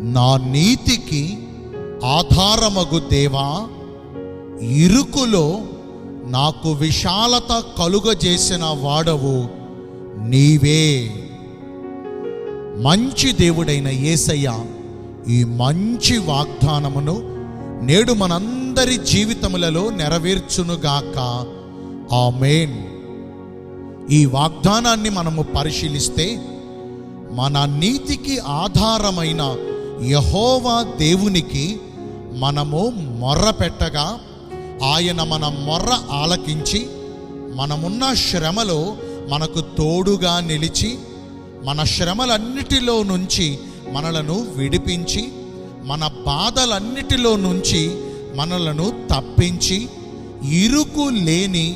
నా నీతికి ఆధారమగు దేవా ఇరుకులో నాకు విశాలత కలుగజేసిన వాడవు నీవే. మంచి దేవుడైన యేసయ్య ఈ మంచి వాగ్దానమును నేడు మనందరి జీవితములలో నెరవేర్చునుగాక. ఆమేన్. ఈ వాగ్దానాన్ని మనము పరిశీలిస్తే మన నీతికి ఆధారమైన యహోవా దేవునికి మనము మొర్ర పెట్టగా ఆయన మన మొర్ర ఆలకించి మనమున్న శ్రమలో మనకు తోడుగా నిలిచి మన శ్రమలన్నిటిలో నుంచి మనలను విడిపించి మన బాధలన్నిటిలో నుంచి మనలను తప్పించి ఇరుకు లేని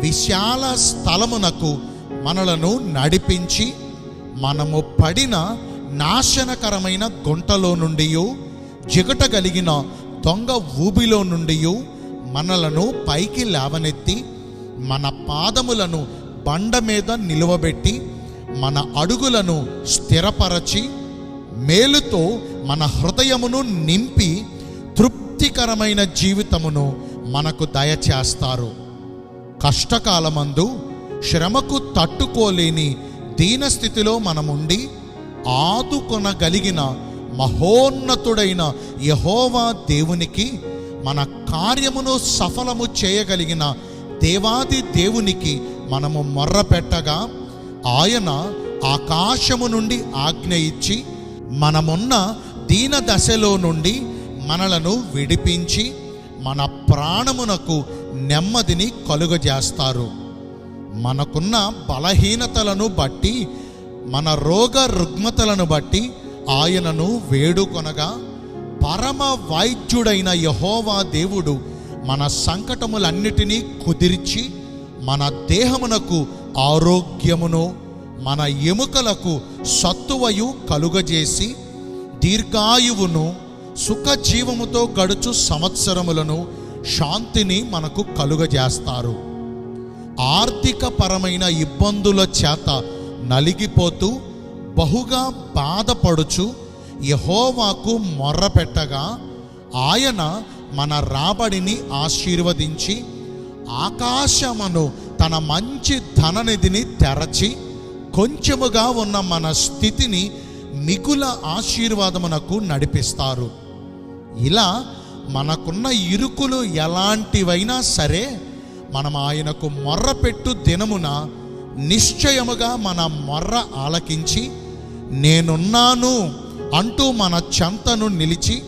విశాల స్థలమునకు మనలను నడిపించి మనము పడిన నాశనకరమైన గుంటలో నుండి జిగట కలిగిన దొంగ ఊబిలో నుండి మనలను పైకి లేవనెత్తి మన పాదములను బండ మీద నిలువబెట్టి మన అడుగులను స్థిరపరచి మేలుతో మన హృదయమును నింపి తృప్తికరమైన జీవితమును మనకు దయచేస్తారు. కష్టకాలమందు శ్రమకు తట్టుకోలేని దీనస్థితిలో మనముండి ఆదుకొనగలిగిన మహోన్నతుడైన యహోవా దేవునికి మన కార్యమును సఫలము చేయగలిగిన దేవాది దేవునికి మనము మొర్రపెట్టగా ఆయన ఆకాశము నుండి ఆజ్ఞ ఇచ్చి మనమున్న దీన దశలో నుండి మనలను విడిపించి మన ప్రాణమునకు నెమ్మదిని కలుగజేస్తారు. మనకున్న బలహీనతలను బట్టి మన రోగ రుగ్మతలను బట్టి ఆయనను వేడుకొనగా పరమ వైద్యుడైన యహోవా దేవుడు మన సంకటములన్నిటినీ కుదిర్చి మన దేహమునకు ఆరోగ్యమును మన ఎముకలకు సత్తువయు కలుగజేసి దీర్ఘాయువును సుఖజీవముతో గడుచు సంవత్సరములను శాంతిని మనకు కలుగజేస్తారు. ఆర్థిక పరమైన ఇబ్బందుల చేత నలిగిపోతూ బహుగా బాధపడుచు యహోవాకు మొర్రపెట్టగా ఆయన మన రాబడిని ఆశీర్వదించి ఆకాశమును తన మంచి ధననిధిని తెరచి కొంచెముగా ఉన్న మన స్థితిని మిగుల ఆశీర్వాదమునకు నడిపిస్తారు. ఇలా మనకున్న ఇరుకులు ఎలాంటివైనా సరే మనం ఆయనకు మొర్రపెట్టు దినమున నిశ్చయముగా మన మొర్ర ఆలకించి నేనున్నాను అంటూ మన చెంతను నిలిచి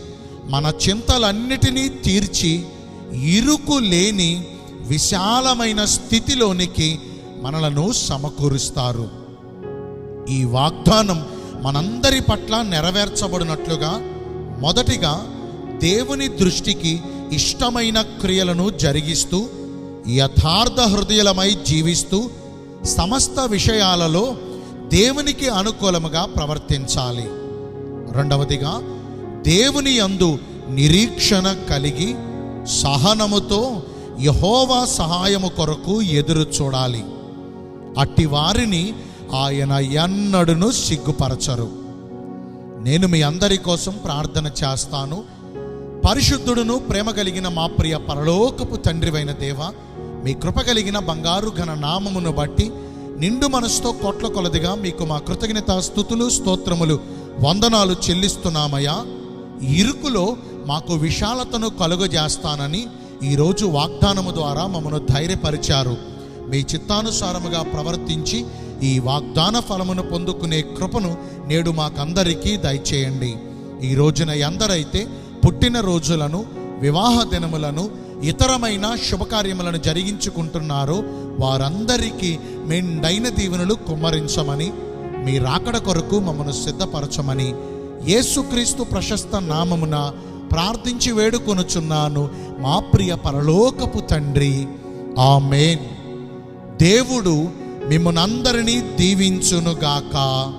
మన చింతలన్నిటినీ తీర్చి ఇరుకు లేని విశాలమైన స్థితిలోనికి మనలను సమకూరుస్తారు. ఈ వాగ్దానం మనందరి పట్ల నెరవేర్చబడినట్లుగా మొదటిగా దేవుని దృష్టికి ఇష్టమైన క్రియలను జరిగిస్తూ యథార్థ హృదయలమై జీవిస్తూ సమస్త విషయాలలో దేవునికి అనుకూలముగా ప్రవర్తించాలి. రెండవదిగా దేవుని యందు నిరీక్షణ కలిగి సహనముతో యహోవా సహాయము కొరకు ఎదురు చూడాలి. అట్టి వారిని ఆయన ఎన్నడును సిగ్గుపరచరు. నేను మీ అందరి కోసం ప్రార్థన చేస్తాను. పరిశుద్ధుడును ప్రేమ కలిగిన మా ప్రియ పరలోకపు తండ్రివైన దేవ మీ కృప కలిగిన బంగారు ఘన నామమును బట్టి నిండు మనసుతో కోట్ల కొలదిగా మీకు మా కృతజ్ఞత స్థుతులు స్తోత్రములు వందనాలు చెల్లిస్తున్నామయ్యా. ఇరుకులో మాకు విశాలతను కలుగజేస్తానని ఈరోజు వాగ్దానము ద్వారా మమ్మను ధైర్యపరిచారు. మీ చిత్తానుసారముగా ప్రవర్తించి ఈ వాగ్దాన ఫలమును పొందుకునే కృపను నేడు మాకందరికీ దయచేయండి. ఈ రోజున ఎందరైతే పుట్టిన రోజులను వివాహ దినములను ఇతరమైన శుభకార్యములను జరిగించుకుంటున్నారో. వారందరికీ మెండైన దీవెనలు కుమ్మరించమని మీ రాకడ కొరకు మమ్మను సిద్ధపరచమని యేసుక్రీస్తు ప్రశస్త నామమున ప్రార్థించి వేడుకొనుచున్నాను. మా ప్రియ పరలోకపు తండ్రి ఆమెన్. దేవుడు మిమ్మల్ని అందరినీ దీవించునుగాక.